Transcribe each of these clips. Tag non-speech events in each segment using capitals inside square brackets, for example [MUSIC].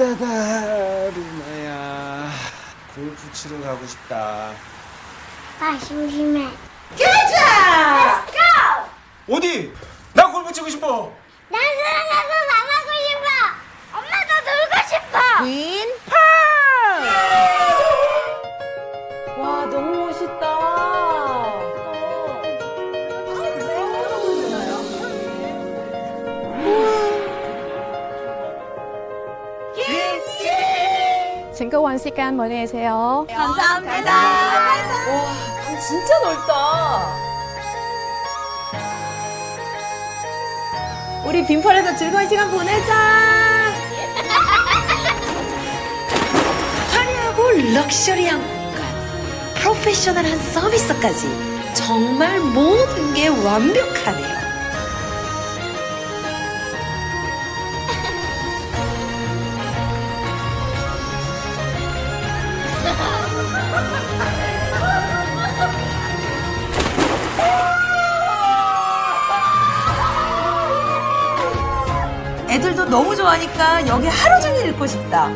따다 루나야 골프 치러 가고 싶다 아 심심해. 가자! 어디? 나 골프 치고 싶어 난 사랑하고 mam하고 싶어. 엄마도 놀고 싶어. 윈 즐거운 시간 보내세요. 감사합니다. 와, 방 진짜 넓다. 우리 빈펄에서 즐거운 시간 보내자. 화려하고 럭셔리한 공간, 프로페셔널한 서비스까지 정말 모든 게 완벽하네요. 애들도 너무 좋아하니까 여기 하루 종일 있고 싶다.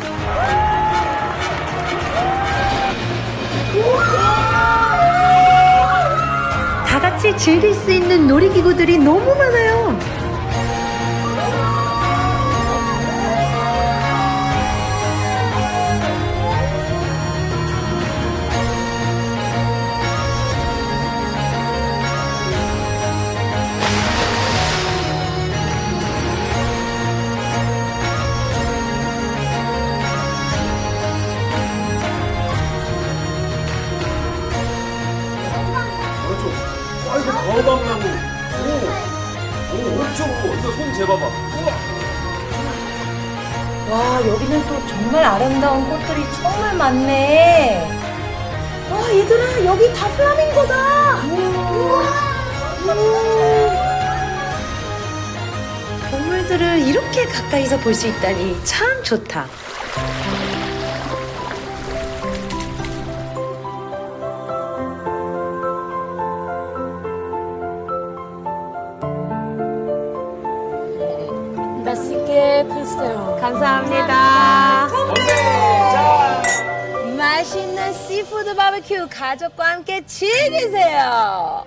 다 같이 즐길 수 있는 놀이기구들이 너무 많아요. 이거 손 재봐봐 우와 와, 여기는 또 정말 아름다운 꽃들이 정말 많네. 와, 얘들아, 여기 다 플라밍고다. 동물들을 이렇게 가까이서 볼 수 있다니 참 좋다. 맛있게 드세요. 감사합니다. 맛있는 씨푸드 바베큐 가족과 함께 즐기세요.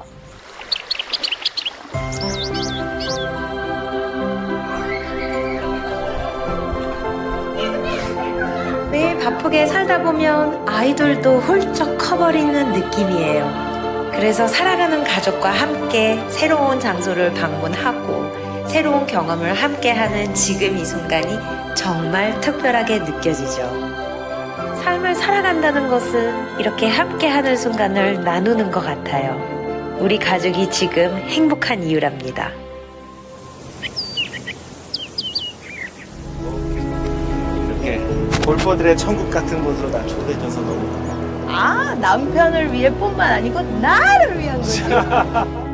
매일 바쁘게 살다 보면 아이돌도 훌쩍 커버리는 느낌이에요. 그래서 살아가는 가족과 함께 새로운 장소를 방문하고 새로운 경험을 함께 하는 지금 이 순간이 정말 특별하게 느껴지죠. 삶을 살아간다는 것은 이렇게 함께 하는 순간을 나누는 것 같아요. 우리 가족이 지금 행복한 이유랍니다. 이렇게 골퍼들의 천국 같은 곳으로 나 초대해줘서 너무 고마워 아, 남편을 위해 뿐만 아니고 나를 위한 거지. [LAUGHS]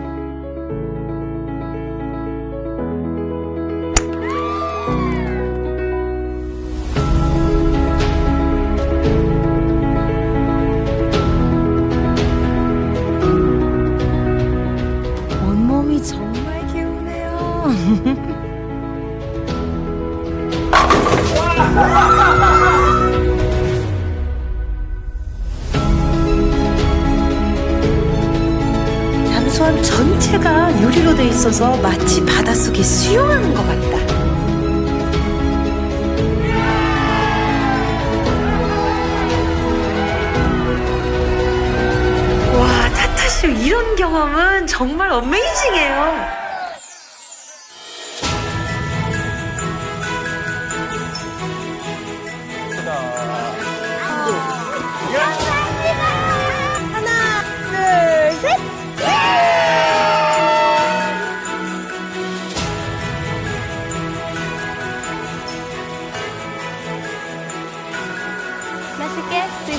전체가 유리로 돼 있어서 마치 바닷속에 수영하는 것 같다. 와, 타타쇼 이런 경험은 정말 어메이징해요.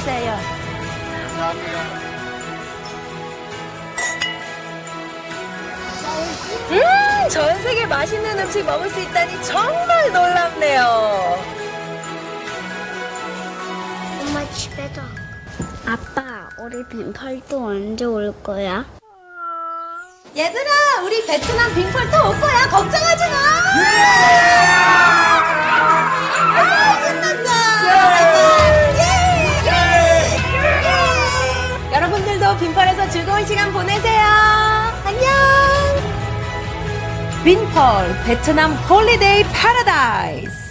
드세요. 음, 전 세계 맛있는 음식 먹을 수 있다니 정말 놀랍네요. 엄마 집에도. 아빠, 우리 빈펄도 언제 올 거야? 얘들아, 우리 베트남 빙펄 또 올 거야. 걱정하지 마. 시간 보내세요. 안녕. 빈펄 베트남 홀리데이 파라다이스.